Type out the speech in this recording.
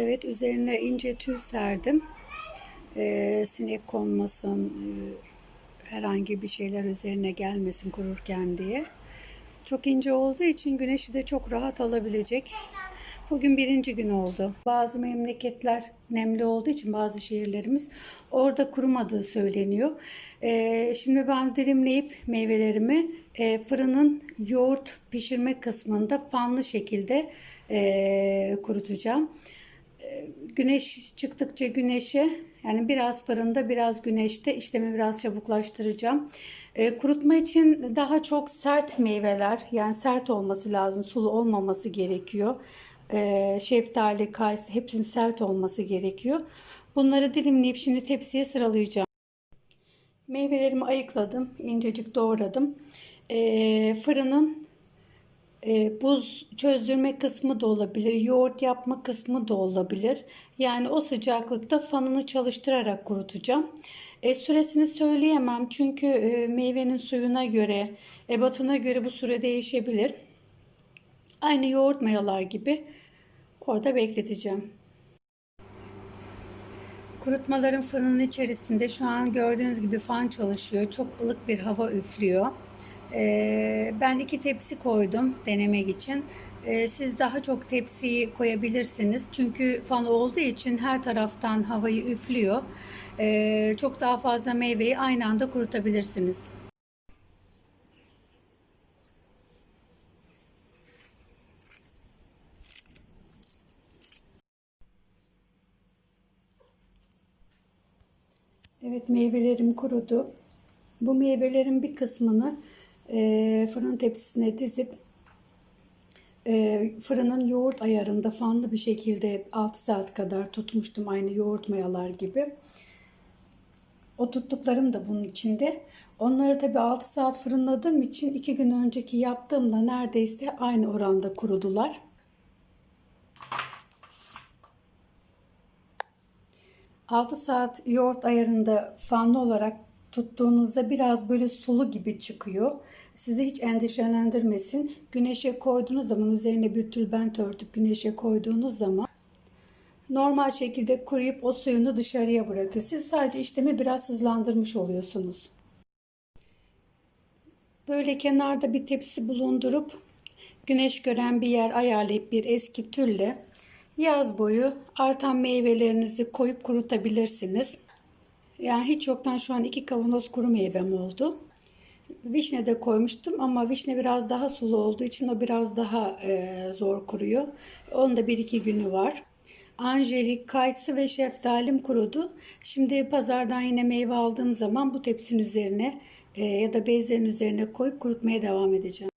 Evet üzerine ince tül serdim. Ee, sinek konmasın, e, herhangi bir şeyler üzerine gelmesin kururken diye. Çok ince olduğu için güneşi de çok rahat alabilecek. Bugün birinci gün oldu. Bazı memleketler nemli olduğu için bazı şehirlerimiz orada kurumadığı söyleniyor. Ee, şimdi ben dilimleyip meyvelerimi e, fırının yoğurt pişirme kısmında fanlı şekilde e, kurutacağım. Güneş çıktıkça güneşe yani biraz fırında biraz güneşte işlemi biraz çabuklaştıracağım. E, kurutma için daha çok sert meyveler yani sert olması lazım sulu olmaması gerekiyor. E, şeftali, kayısı hepsinin sert olması gerekiyor. Bunları dilimleyip şimdi tepsiye sıralayacağım. Meyvelerimi ayıkladım, incecik doğradım. E, fırının e, buz çözdürme kısmı da olabilir, yoğurt yapma kısmı da olabilir. Yani o sıcaklıkta fanını çalıştırarak kurutacağım. E, süresini söyleyemem çünkü e, meyvenin suyuna göre, ebatına göre bu süre değişebilir. Aynı yoğurt mayalar gibi orada bekleteceğim. Kurutmaların fırının içerisinde şu an gördüğünüz gibi fan çalışıyor. Çok ılık bir hava üflüyor. Ee, ben iki tepsi koydum denemek için. Ee, siz daha çok tepsiyi koyabilirsiniz. Çünkü fan olduğu için her taraftan havayı üflüyor. Ee, çok daha fazla meyveyi aynı anda kurutabilirsiniz. Evet meyvelerim kurudu. Bu meyvelerin bir kısmını e, fırın tepsisine dizip e, fırının yoğurt ayarında fanlı bir şekilde 6 saat kadar tutmuştum aynı yoğurt mayalar gibi. O tuttuklarım da bunun içinde. Onları tabi 6 saat fırınladığım için 2 gün önceki yaptığımla neredeyse aynı oranda kurudular. Altı saat yoğurt ayarında fanlı olarak tuttuğunuzda biraz böyle sulu gibi çıkıyor. Sizi hiç endişelendirmesin. Güneşe koyduğunuz zaman üzerine bir tülbent örtüp güneşe koyduğunuz zaman normal şekilde kuruyup o suyunu dışarıya bırakıyor. Siz sadece işlemi biraz hızlandırmış oluyorsunuz. Böyle kenarda bir tepsi bulundurup güneş gören bir yer ayarlayıp bir eski tülle yaz boyu artan meyvelerinizi koyup kurutabilirsiniz. Yani hiç yoktan şu an iki kavanoz kuru meyvem oldu. Vişne de koymuştum ama vişne biraz daha sulu olduğu için o biraz daha e, zor kuruyor. Onun da bir iki günü var. Angelik, kayısı ve şeftalim kurudu. Şimdi pazardan yine meyve aldığım zaman bu tepsinin üzerine e, ya da bezlerin üzerine koyup kurutmaya devam edeceğim.